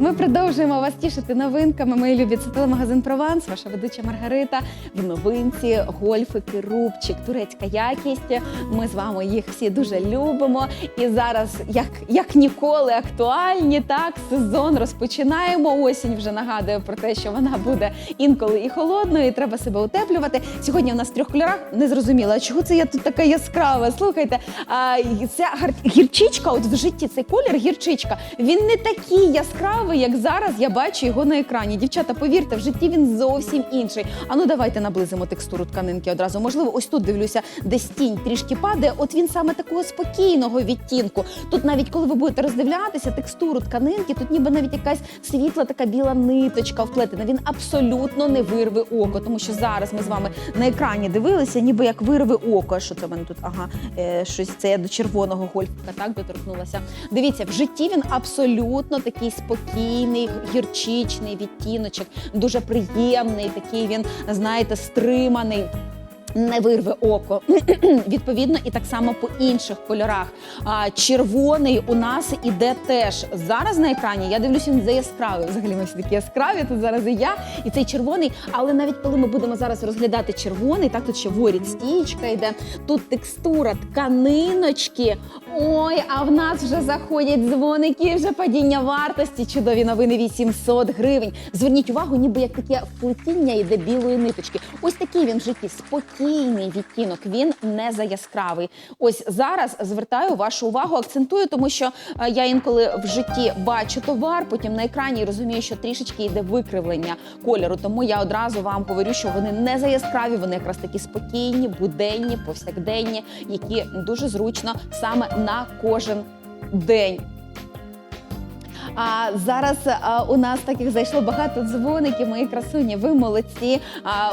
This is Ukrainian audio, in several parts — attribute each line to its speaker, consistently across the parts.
Speaker 1: Ми продовжуємо вас тішити новинками. Мої любі це телемагазин Прованс, ваша ведуча Маргарита. В новинці гольфики, рубчик, турецька якість. Ми з вами їх всі дуже любимо. І зараз, як, як ніколи, актуальні. Так, сезон розпочинаємо. Осінь вже нагадує про те, що вона буде інколи і холодною, і треба себе утеплювати. Сьогодні у нас в трьох кольорах не зрозуміла, чого це я тут така яскрава. Слухайте, а, ця гірчичка, от в житті цей колір гірчичка, він не такий яскравий, як зараз я бачу його на екрані. Дівчата, повірте, в житті він зовсім інший. А ну давайте наблизимо текстуру тканинки одразу. Можливо, ось тут дивлюся, десь тінь трішки падає. От він саме такого спокійного відтінку. Тут навіть коли ви будете роздивлятися текстуру тканинки, тут ніби навіть якась світла, така біла ниточка вплетена. Він абсолютно не вирве око, тому що зараз ми з вами на екрані дивилися, ніби як вирве око. Що це в мене тут? Ага, е, щось це я до червоного гольфика так доторкнулася. Дивіться, в житті він абсолютно такий спокійний, гірчичний відтіночок, дуже приємний. Такий він, знаєте, стриманий. Не вирве око. Відповідно, і так само по інших кольорах. А, червоний у нас іде теж зараз на екрані. Я дивлюся, він за яскравий. Взагалі ми всі такі яскраві. Тут зараз і я, і цей червоний. Але навіть коли ми будемо зараз розглядати червоний, так тут ще воріт стічка йде. Тут текстура тканиночки. Ой, а в нас вже заходять дзвоники, вже падіння вартості. Чудові новини 800 гривень. Зверніть увагу, ніби як таке вплетіння йде білої ниточки. Ось такий він в житті спокійний відтінок. Він не за яскравий. Ось зараз звертаю вашу увагу, акцентую, тому що е, я інколи в житті бачу товар, потім на екрані розумію, що трішечки йде викривлення кольору. Тому я одразу вам говорю, що вони не за яскраві, вони якраз такі спокійні, буденні, повсякденні, які дуже зручно саме на кожен день. А зараз а, у нас таких зайшло багато дзвоників, мої красуні. Ви молодці. А,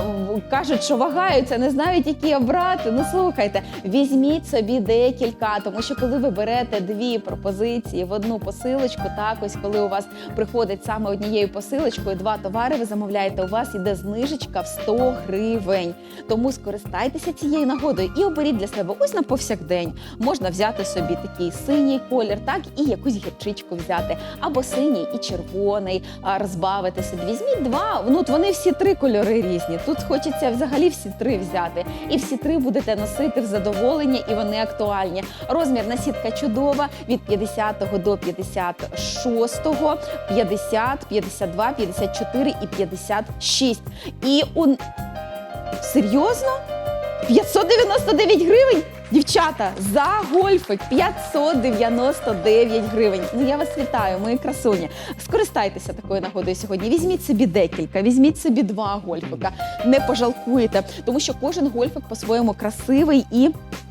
Speaker 1: кажуть, що вагаються, не знають, які обрати. Ну слухайте, візьміть собі декілька, тому що коли ви берете дві пропозиції в одну посилочку, так ось коли у вас приходить саме однією посилочкою два товари, ви замовляєте, у вас іде знижечка в 100 гривень. Тому скористайтеся цією нагодою і оберіть для себе ось на повсякдень. Можна взяти собі такий синій колір, так і якусь гірчичку взяти, синій і червоний, а, розбавити собі. Візьміть два. Ну от вони всі три кольори різні. Тут хочеться взагалі всі три взяти. І всі три будете носити в задоволення, і вони актуальні. Розмірна сітка чудова від 50 до 56, 50, 52, 54 і 56. І у серйозно? 599 гривень? Дівчата, за гольфик 599 гривень. Ну я вас вітаю, мої красуні. Скористайтеся такою нагодою сьогодні. Візьміть собі декілька, візьміть собі два гольфика. Не пожалкуєте, тому що кожен гольфик по-своєму красивий і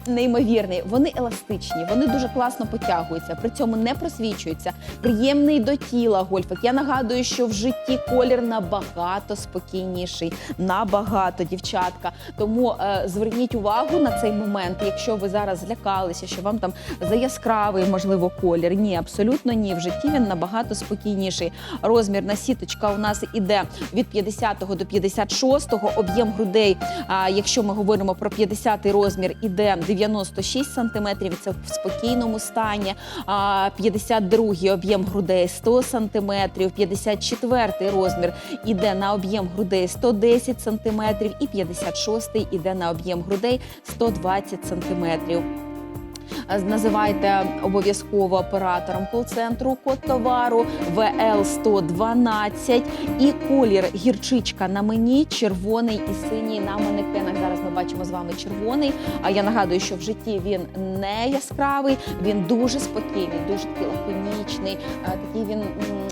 Speaker 1: неймовірний. Вони еластичні, вони дуже класно потягуються, при цьому не просвічуються. Приємний до тіла гольфик. Я нагадую, що в житті колір набагато спокійніший, набагато дівчатка. Тому е, зверніть увагу на цей момент. Якщо ви зараз злякалися, що вам там за яскравий, можливо, колір. Ні, абсолютно ні. В житті він набагато спокійніший. Розмірна сіточка у нас іде від 50 до 56, об'єм грудей. А якщо ми говоримо про 50 розмір, іде 96 сантиметрів. Це в спокійному стані. А 52 об'єм грудей 100 сантиметрів, 54 розмір іде на об'єм грудей 110 сантиметрів, і 56 іде на об'єм грудей 120 сантиметрів. Е, Називайте обов'язково оператором кол-центру код товару ВЛ 112 і колір гірчичка на мені, червоний і синій на манекенах. Зараз ми бачимо з вами червоний. А я нагадую, що в житті він не яскравий, він дуже спокійний, дуже такий лаконічний, е, такий він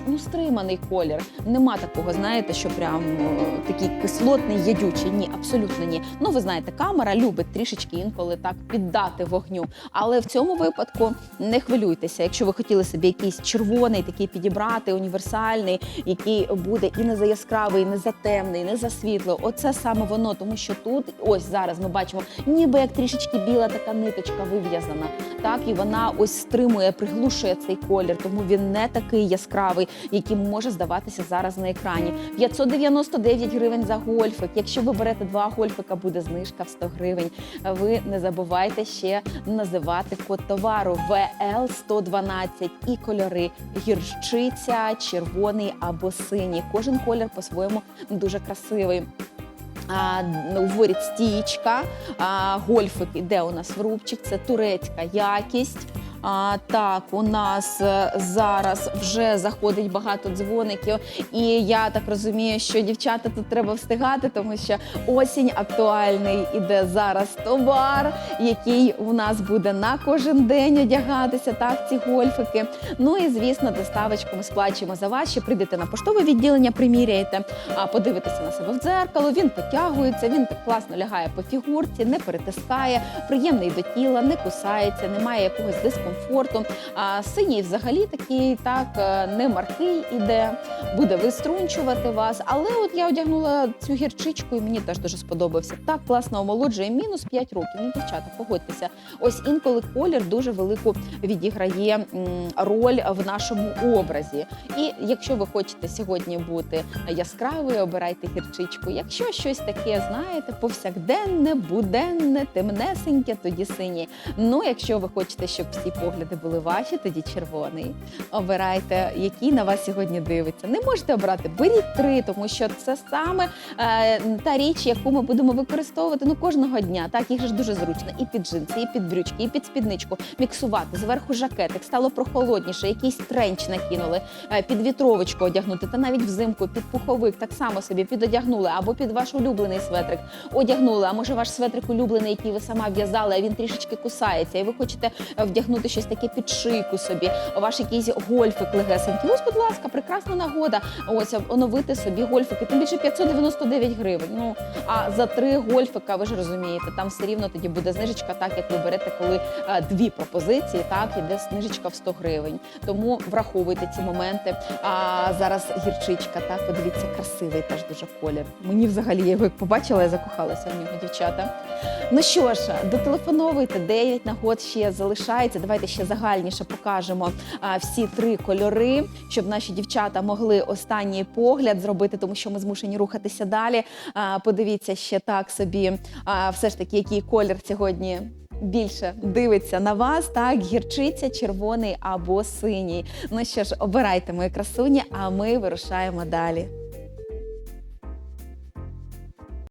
Speaker 1: ну стриманий колір. Нема такого, знаєте, що прям е, такий кислотний, ядючий. Ні, абсолютно ні. Ну ви знаєте, камера любить трішечки інколи так піддати вогню. Але в цьому випадку не хвилюйтеся. Якщо ви хотіли собі якийсь червоний такий підібрати, універсальний, який буде і не за яскравий, і не за темний, і не за світло. Оце саме воно, тому що тут, ось зараз ми бачимо, ніби як трішечки біла така ниточка вив'язана. Так, і вона ось стримує, приглушує цей колір, тому він не такий яскравий, яким може здаватися зараз на екрані. 599 гривень за гольфик. Якщо ви берете два гольфика, буде знижка в 100 гривень. Ви не забувайте ще називати обрати код товару VL112 і кольори гірчиця, червоний або синій. Кожен колір по-своєму дуже красивий. Говорять стічка, гольфик іде у нас в рубчик, це турецька якість. А, так, у нас е, зараз вже заходить багато дзвоників, і я так розумію, що дівчата тут треба встигати, тому що осінь актуальний іде зараз товар, який у нас буде на кожен день одягатися. Так, ці гольфики. Ну і звісно, доставочку ми сплачуємо за вас. Ще прийдете на поштове відділення, приміряєте, а подивитеся на себе в дзеркало. Він потягується, він так класно лягає по фігурці, не перетискає, приємний до тіла, не кусається, немає якогось дискомфорту. А синій взагалі такий так е, не маркий іде, буде виструнчувати вас. Але от я одягнула цю гірчичку, і мені теж дуже сподобався. Так класно омолоджує мінус 5 років. Ну, дівчата, погодьтеся. Ось інколи колір дуже велику відіграє роль в нашому образі. І якщо ви хочете сьогодні бути яскравою, обирайте гірчичку. Якщо щось таке, знаєте, повсякденне, буденне, темнесеньке, тоді синій. Ну, якщо ви хочете, щоб всі погляди були ваші, тоді червоний. Обирайте, який на вас сьогодні дивиться. Не можете обрати, беріть три, тому що це саме е, та річ, яку ми будемо використовувати ну кожного дня. Так, їх ж дуже зручно і під джинси, і під брючки, і під спідничку. Міксувати зверху жакетик, стало прохолодніше, якийсь тренч накинули, е, під вітровочку одягнути, та навіть взимку під пуховик так само собі підодягнули, або під ваш улюблений светрик одягнули. А може ваш светрик улюблений, який ви сама в'язали, а він трішечки кусається, і ви хочете вдягнути щось таке під шийку собі, ваш якийсь гольфик легесенький. Ось, будь ласка, прекрасна нагода. Ось оновити собі гольфики. Тим більше 599 гривень. Ну а за три гольфика, ви ж розумієте, там все рівно тоді буде знижечка, так як ви берете, коли е, дві пропозиції, так іде знижечка в 100 гривень. Тому враховуйте ці моменти. А зараз гірчичка, так подивіться, красивий теж дуже колір. Мені взагалі я його побачила, я закохалася в нього, дівчата. Ну що ж, дотелефоновуйте, 9 нагод ще залишається. Давайте ще загальніше покажемо всі три кольори, щоб наші дівчата могли останній погляд зробити, тому що ми змушені рухатися далі. Подивіться ще так собі, все ж таки, який колір сьогодні. Більше дивиться на вас, так гірчиця, червоний або синій. Ну що ж, обирайте мої красуні, а ми вирушаємо далі.